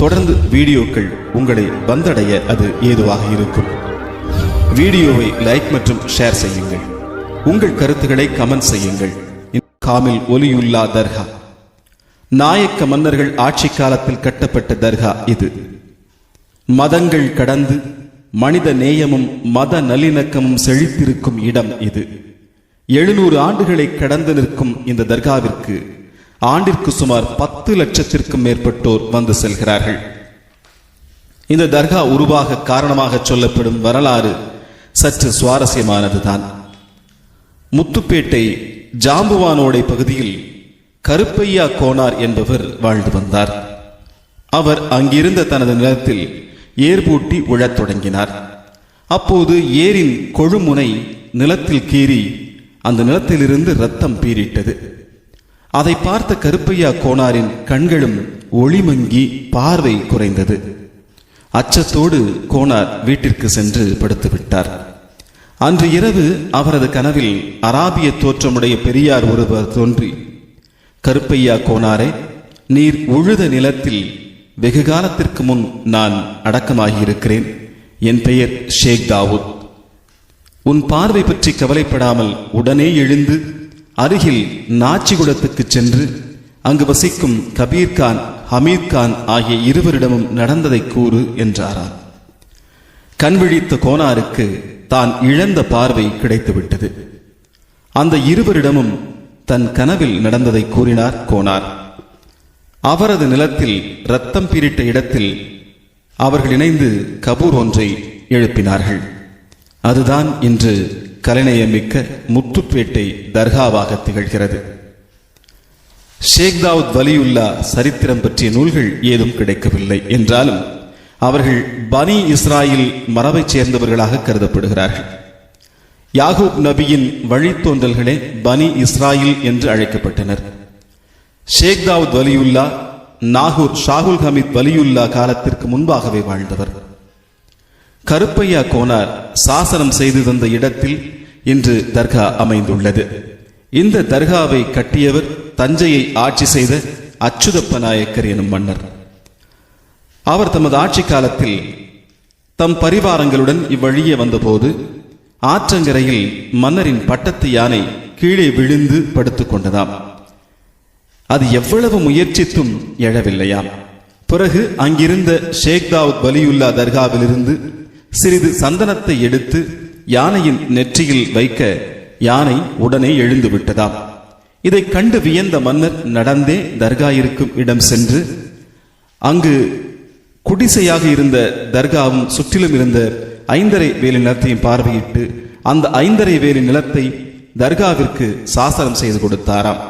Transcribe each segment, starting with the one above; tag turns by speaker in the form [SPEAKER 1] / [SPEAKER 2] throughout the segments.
[SPEAKER 1] தொடர்ந்து வீடியோக்கள் உங்களை வந்தடைய அது ஏதுவாக இருக்கும். வீடியோவை லைக் மற்றும் ஷேர் செய்யுங்கள். உங்கள் கருத்துக்களை கமெண்ட் செய்யுங்கள். காமில் ஒலியுல்லா தர்கா. நாயக்க மன்னர்கள் ஆட்சி காலத்தில் கட்டப்பட்ட தர்கா இது. மதங்கள் கடந்து மனித நேயமும் மத நல்லிணக்கமும் செழித்திருக்கும் இடம் இது. எழுநூறு ஆண்டுகளை கடந்து நிற்கும் இந்த தர்காவிற்கு ஆண்டிற்கு சுமார் பத்து லட்சத்திற்கும் மேற்பட்டோர் வந்து செல்கிறார்கள். இந்த தர்கா உருவாக காரணமாக சொல்லப்படும் வரலாறு சற்று சுவாரஸ்யமானதுதான். முத்துப்பேட்டை ஜாம்புவானோடை பகுதியில் கருப்பையா கோனார் என்பவர் வாழ்ந்து வந்தார். அவர் அங்கிருந்த தனது நிலத்தில் ஏர்பூட்டி உழத் தொடங்கினார். அப்போது ஏரின் கொழுமுனை நிலத்தில் கீறி அந்த நிலத்திலிருந்து ரத்தம் பீரிட்டது அதை பார்த்த கருப்பையா கோனாரின் கண்களும் ஒளிமங்கி பார்வை குறைந்தது. அச்சத்தோடு கோனார் வீட்டிற்கு சென்று படுத்துவிட்டார். அன்று இரவு அவரது கனவில் அராபிய தோற்றமுடைய பெரியார் ஒருவர் தோன்றி கருப்பையா கோனாரே நீர் உழுத நிலத்தில் வெகு காலத்திற்கு முன் நான் அடக்கமாகியிருக்கிறேன். என் பெயர் ஷேக் தாவூத். உன் பார்வை பற்றி கவலைப்படாமல் உடனே எழுந்து அருகில் நாச்சிகுடத்துக்கு சென்று அங்கு வசிக்கும் கபீர்கான் கான் கான் ஆகிய இருவரிடமும் நடந்ததை கூறு என்றாராம். கண் விழித்த கோனாருக்கு தான் இழந்த பார்வை கிடைத்துவிட்டது. அந்த இருவரிடமும் தன் கனவில் நடந்ததை கூறினார் கோனார். அவரது நிலத்தில் ரத்தம் பீரிட்ட இடத்தில் அவர்கள் இணைந்து கபூர் ஒன்றை எழுப்பினார்கள். அதுதான் இன்று கலைநயமிக்க முத்துப்பேட்டை தர்காவாக திகழ்கிறது. ஷேக் தாவூத் வலியுல்லா சரித்திரம் பற்றிய நூல்கள் ஏதும் கிடைக்கவில்லை என்றாலும் அவர்கள் பனி இஸ்ராயில் மரபைச் சேர்ந்தவர்களாக கருதப்படுகிறார்கள். யாகூப் நபியின் வழித்தோன்றல்களே பனி இஸ்ராயில் என்று அழைக்கப்பட்டனர். ஷேக் தாவூத் வலியுல்லா நாகூர் ஷாகுல் ஹமீத் வலியுல்லா காலத்திற்கு முன்பாகவே வாழ்ந்தவர். கருப்பையா கோனார் சாசனம் செய்து தந்த இடத்தில் இன்று தர்கா அமைந்துள்ளது. இந்த தர்காவை கட்டியவர் தஞ்சையை ஆட்சி செய்த அச்சுதப்ப நாயக்கர் எனும் மன்னர். அவர் தமது ஆட்சி காலத்தில் தம் பரிவாரங்களுடன் இவ்வழியே வந்தபோது ஆற்றங்கரையில் மன்னரின் பட்டத்து யானை கீழே விழுந்து படுத்துக் கொண்டதாம். அது எவ்வளவு முயற்சித்தும் எழவில்லையாம். பிறகு அங்கிருந்த ஷேக் தாவூத் வலியுல்லா தர்காவிலிருந்து சிறிது சந்தனத்தை எடுத்து யானையின் நெற்றியில் வைக்க யானை உடனே எழுந்து விட்டதாம். இதை கண்டு வியந்த மன்னர் நடந்தே தர்கா இருக்கும் இடம் சென்று அங்கு குடிசையாக இருந்த தர்காவும் சுற்றிலும் இருந்த ஐந்தரை வேலி நிலத்தையும் பார்வையிட்டு அந்த ஐந்தரை வேலி நிலத்தை தர்காவிற்கு சாசனம் செய்து கொடுத்தாராம்.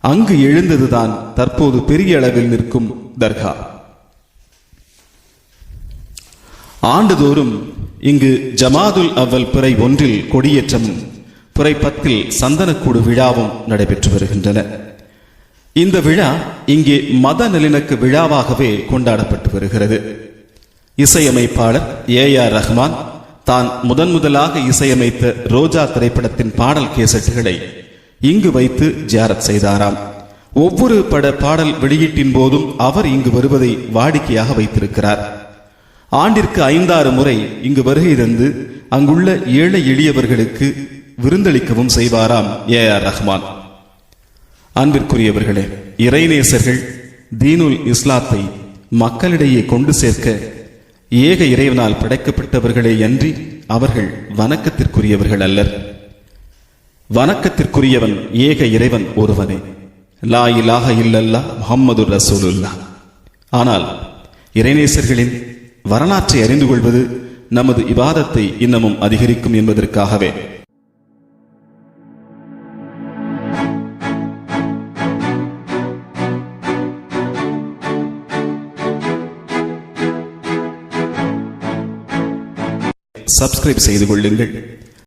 [SPEAKER 1] அங்கு எழுந்ததுதான் தற்போது பெரிய அளவில் நிற்கும் தர்கா. ஆண்டுதோறும் இங்கு ஜமாதுல் அவ்வல் பிறை ஒன்றில் கொடியேற்றமும் பிறை பத்தில் சந்தனக்கூடு விழாவும் நடைபெற்று வருகின்றன. இந்த விழா இங்கே மத நல்லிணக்க விழாவாகவே கொண்டாடப்பட்டு வருகிறது. இசையமைப்பாளர் ஏ ஆர் ரஹ்மான் தான் முதன் முதலாக இசையமைத்த ரோஜா திரைப்படத்தின் பாடல் கேசட்டுகளை இங்கு வைத்து ஜியாரத் செய்தாராம். ஒவ்வொரு பட பாடல் வெளியீட்டின் போதும் அவர் இங்கு வருவதை வாடிக்கையாக வைத்திருக்கிறார். ஆண்டிற்கு ஐந்தாறு முறை இங்கு வருகை தந்து அங்குள்ள ஏழை எளியவர்களுக்கு விருந்தளிக்கவும் செய்வாராம் ஏ ஆர் ரஹ்மான். அன்பிற்குரியவர்களே இறைநேசர்கள் தீனுல் இஸ்லாத்தை மக்களிடையே கொண்டு சேர்க்க ஏக இறைவனால் படைக்கப்பட்டவர்களே அன்றி அவர்கள் வணக்கத்திற்குரியவர்கள் அல்லர். வணக்கத்திற்குரியவன் ஏக இறைவன் ஒருவனே. லா இலாஹ இல்லல்லா முகம்மது ரசூலுல்லா ஆனால் இறைநேசர்களின் வரலாற்றை அறிந்து கொள்வது நமது இபாதத்தை இன்னமும் அதிகரிக்கும் என்பதற்காகவே. சப்ஸ்கிரைப் செய்து கொள்ளுங்கள்.